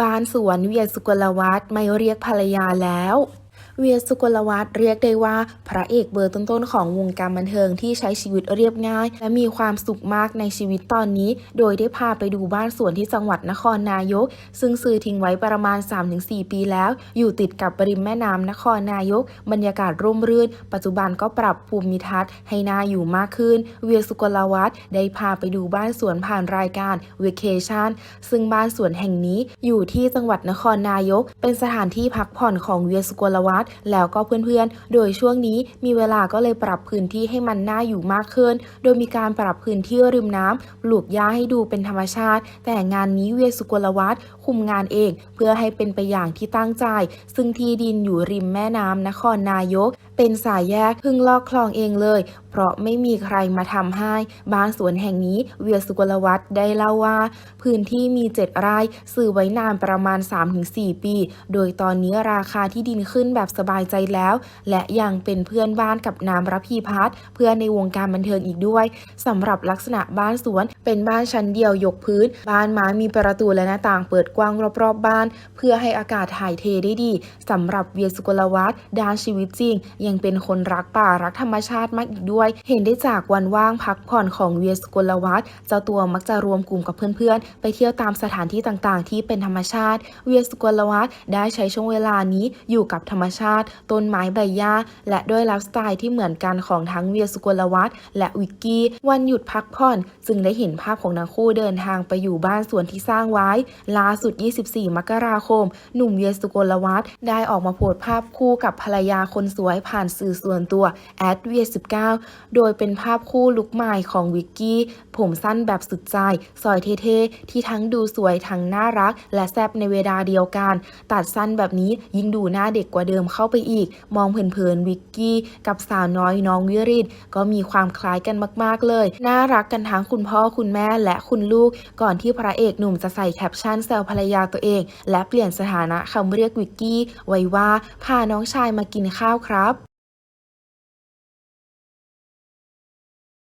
บ้านสวนเวียสุกลวัฒน์ไม่เรียกภรรยาแล้ว เวียสุกลวัฒน์เรียกได้ว่า พระเอกเบอร์ต้นๆของวงการบันเทิงที่ใช้ชีวิตเรียบง่าย และมีความสุขมากในชีวิตตอนนี้ โดยได้พาไปดูบ้านสวนที่จังหวัดนครนายก ซึ่งซื้อทิ้งไว้ประมาณ 3-4 ปีแล้ว อยู่ติดกับริมแม่น้ำนครนายก บรรยากาศร่มรื่น ปัจจุบันก็ปรับภูมิทัศน์ให้น่าอยู่มากขึ้น เวียสุกลวัฒน์ได้พาไปดูบ้านสวนผ่านรายการ Vacation ซึ่งบ้านสวนแห่งนี้อยู่ที่จังหวัดนครนายก เป็นสถานที่พักผ่อนของเวียสุกลวัฒน์แล้วก็เพื่อนๆ โดยช่วงนี้มีเวลาก็เลยปรับพื้นที่ให้มันน่าอยู่มากขึ้น โดยมีการปรับพื้นที่ริมน้ำปลูกหญ้าให้ดูเป็นธรรมชาติ แต่งานนี้เวียสุกลวัฒน์ คุมงานเอง เพื่อให้เป็นไปอย่างที่ตั้งใจ ซึ่งที่ดินอยู่ริมแม่น้ำนครนายก เป็นสายแยกพึ่งลอกคลองเองเลย เพราะไม่มีใครมาทำให้ บ้านสวนแห่งนี้เวียสุกลวัฒน์ได้เล่าว่า พื้นที่มี 7 ไร่ซื้อไว้นานประมาณ 3-4 ปี โดยตอนนี้ราคาที่ดินขึ้นแบบสบายใจแล้ว และยังเป็นเพื่อนบ้านกับน้ำรพีพัฒน์เพื่อนในวงการบันเทิงอีกด้วยสำหรับลักษณะบ้านสวนเป็นบ้านชั้นเดียวยกพื้น บ้านไม้มีประตูและหน้าต่างเปิดกว้างรอบๆบ้าน เพื่อให้อากาศถ่ายเทได้ดีสำหรับเวียสุกลวัฒน์ด้านชีวิตจริง ยังเป็นคนรักป่ารักธรรมชาติมากอีกด้วย เห็นได้จากวันว่างพักผ่อนของเวียสุกลวัฒน์เจ้าตัวมักจะรวมกลุ่มกับเพื่อนๆ ไปเที่ยวตามสถานที่ต่างๆ ที่เป็นธรรมชาติ เวียสุกลวัฒน์ได้ใช้ช่วงเวลานี้อยู่กับธรรมชาติ ต้นไม้ใบหญ้าและด้วยไลฟ์สไตล์ที่เหมือนกันของทั้งเวียสุกลวัฒน์และวิกกี้วันหยุดพักผ่อน จึงได้เห็นภาพของทั้งคู่เดินทางไปอยู่บ้านสวนที่สร้างไว้ล่าสุด24 มกราคม หนุ่มเวียสุกลวัฒน์ได้ออกมาโพสต์ภาพคู่กับภรรยาคนสวยผ่านสื่อส่วนตัวแอดเวีย19 โดยเป็นภาพคู่ลุคใหม่ของวิกกี้ ผมสั้นแบบสุดใจซอยเท่ๆ ที่ทั้งดูสวยทั้งน่ารัก และแซ่บในเวลาเดียวกัน ตัดสั้นแบบนี้ยิ่งดูหน้าเด็กกว่าเดิมเข้าไปอีก มองเผินๆวิกกี้กับสาวน้อยน้องวิริตก็มีความคล้ายกันมากๆเลย น่ารักกันทั้งคุณพ่อคุณแม่และคุณลูก ก่อนที่พระเอกหนุ่มจะใส่แคปชั่นแซวภรรยาตัวเอง และเปลี่ยนสถานะคำเรียกวิกกี้ไว้ว่าพาน้องชายมากินข้าวครับ